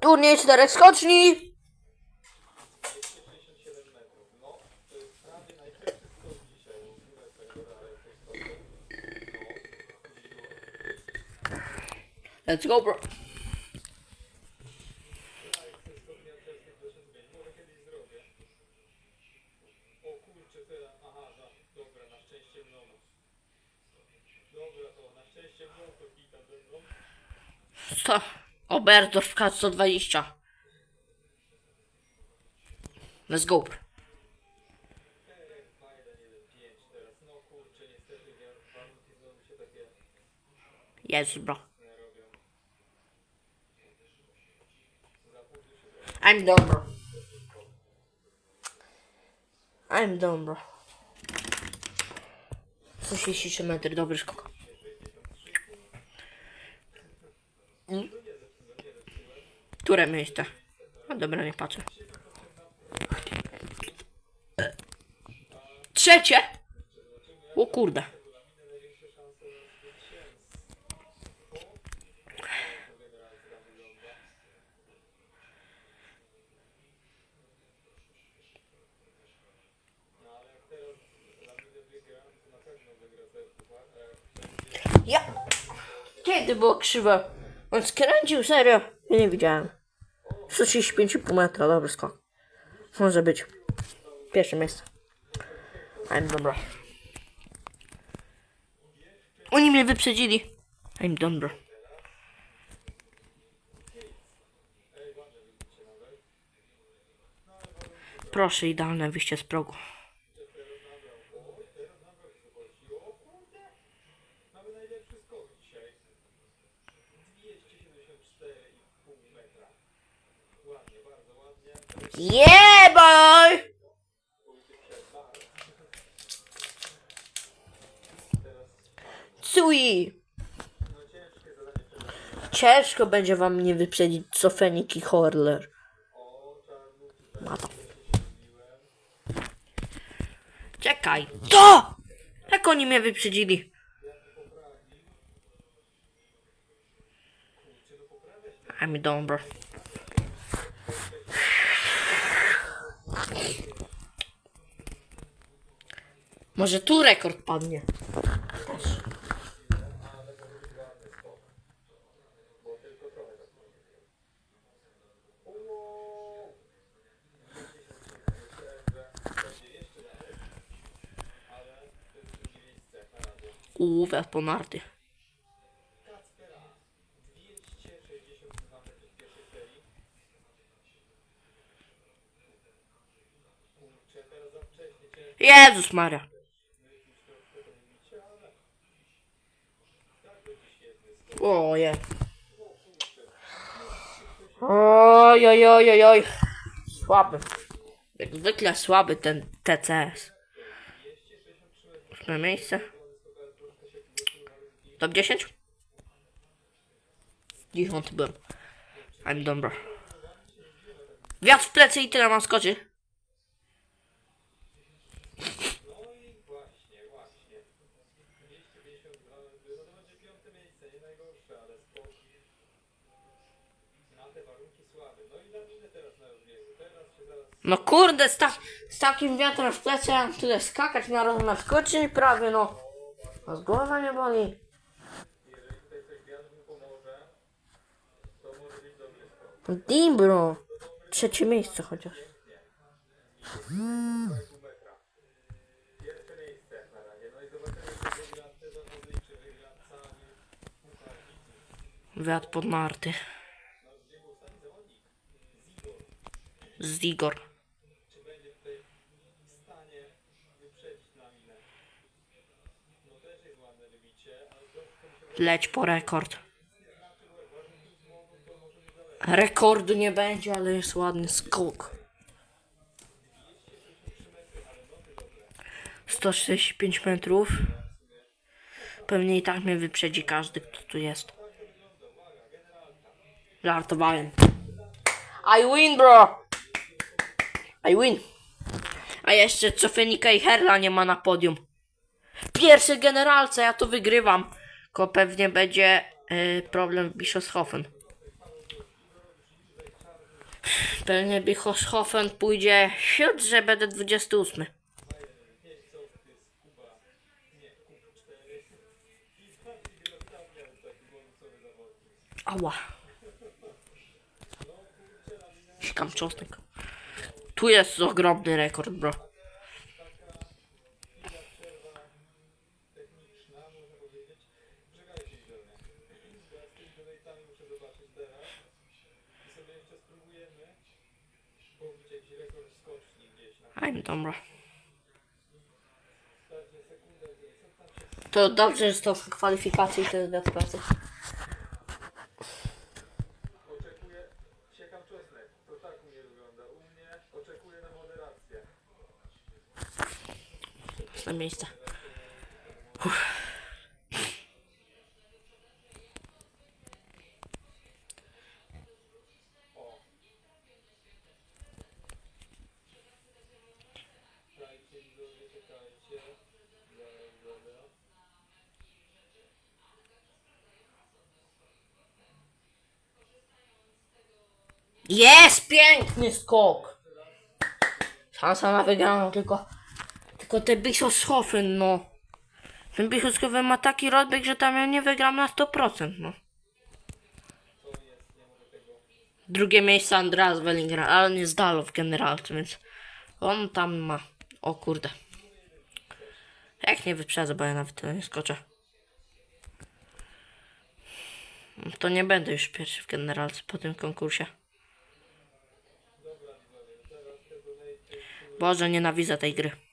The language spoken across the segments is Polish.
Turniej czterech skoczni. Let's go, bro. Co? Oberstdorf K 120. Let's go. bro. Fajne, nie wiem, 5 teraz. Kurczę, niestety wa- warunki znowu się takie Yes, bro. I'm done, bro. I'm done, bro. 133 metry, dobry skok. Mm. Które miejsce? No dobra, nie patrzę. Trzecie! O kurde. Ja. Kiedy było krzywe? On skręcił, serio? Ja nie widziałem. 135,5 metra, dobry skok. Może być. Pierwsze miejsce. I'm dobra. Oni mnie wyprzedzili. I'm done, bro. Proszę, idealne wyjście z progu. Yeah, boy! Cui! Ciężko będzie wam nie wyprzedzić co Fenik i Horler. Mata. Czekaj, to! Jak oni mnie wyprzedzili? Done, bro. Może tu rekord padnie. Uuu, wiatr po narty. Kacpera Oje. Oj, oj, oj, oj, oj. Słaby. Jak zwykle słaby ten TCS. Ósme miejsce. Top 10? Dziesiąty byłem. I'm dobra. Wiatr w plecy i tyle mam skoczy. Właśnie, właśnie. 252 metry, no to będzie piąte miejsce, nie najgorsze, ale spoko. Na te warunki słabe. No i na minę teraz na rozbiegu. Teraz się zaraz... No kurde, z, ta, z takim wiatrem w plecy ja mam tyle skakać na na skoczy prawie no. A z głowa nie boli. Jeżeli tutaj coś wiatr mu pomoże, to może być dobry skok. Dim bro. Trzecie miejsce chociaż. 2,5 metra. Pierwsze miejsce Leć po rekord. Rekordu nie będzie, ale jest ładny skok. 165 metrów. Pewnie i tak mnie wyprzedzi każdy, kto tu jest. Żartowałem. I win, bro! I win. A jeszcze co Fenika i Herla nie ma na podium. Pierwszy generalce, ja to wygrywam. Tylko pewnie będzie y, problem w Bischofshofen. Pewnie Bischofshofen pójdzie siód, że będę 28. Ała. Sikam czosnek. Tu jest ogromny rekord, bro. I'm dobra. To dobrze, że to w kwalifikacji to jest bez pracy. Zaraz, zaraz. Jest piękny skok! Szansa na wygraną, tylko... Tylko te Bischofshofen, no. Ten Bischofshofen ma taki rozbieg, że tam ja nie wygram na 100%, no. Drugie miejsce Andreas Wellinger, ale nie zdalo w generalce, więc on tam ma. O kurde. Jak nie wyprzedzę, bo ja nawet tyle nie skoczę. To nie będę już pierwszy w generalce po tym konkursie. Boże, nienawidzę tej gry.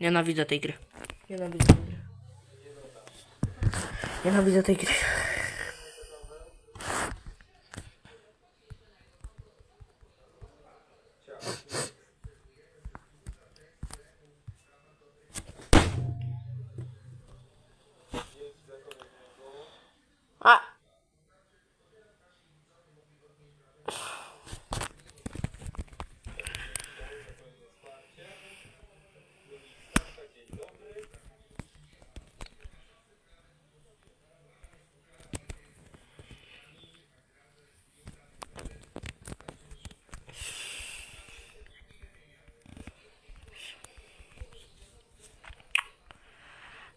Nienawidzę tej gry. Nienawidzę tej gry. Nienawidzę tej gry. A!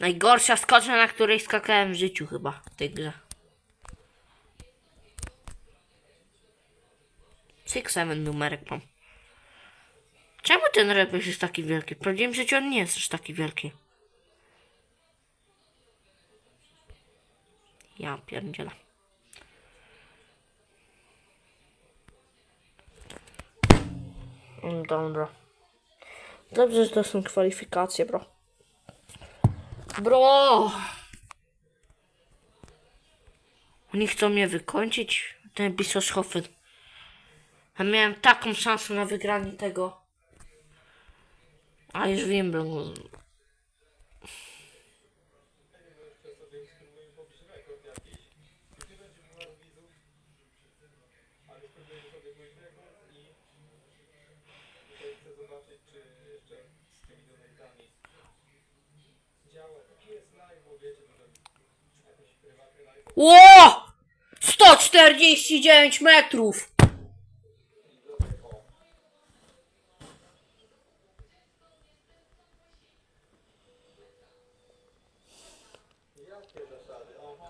Najgorsza skocznia, na której skakałem w życiu chyba w tej grze. Six seven numerek mam. Czemu ten repesz jest taki wielki? W prawdziwym życiu on nie jest aż taki wielki. Ja pierdzielę. Mm, Dobra. Dobrze, że to są kwalifikacje, bro. Bro! Oni chcą mnie wykończyć? Ten Bischofshofen. Ja miałem taką szansę na wygranie tego. A już wiem, bro. Jeszcze sobie spróbujemy pobić rekord jakiś. Już nie będzie numeru widzów. Ale spróbujemy sobie pójść rekord i tutaj chcę zobaczyć, czy jeszcze z tymi donate'ami działa. Taki jest live, bo wiecie, że jakiś prywatny live. Ło! 149 metrów!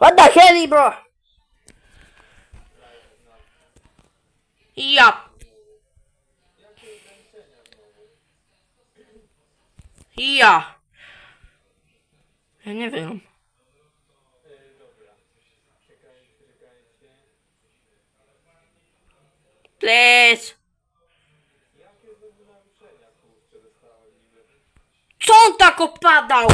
What the hell, bro? Ja. Ja. Ja nie wiem. Please. Co on tak opadał?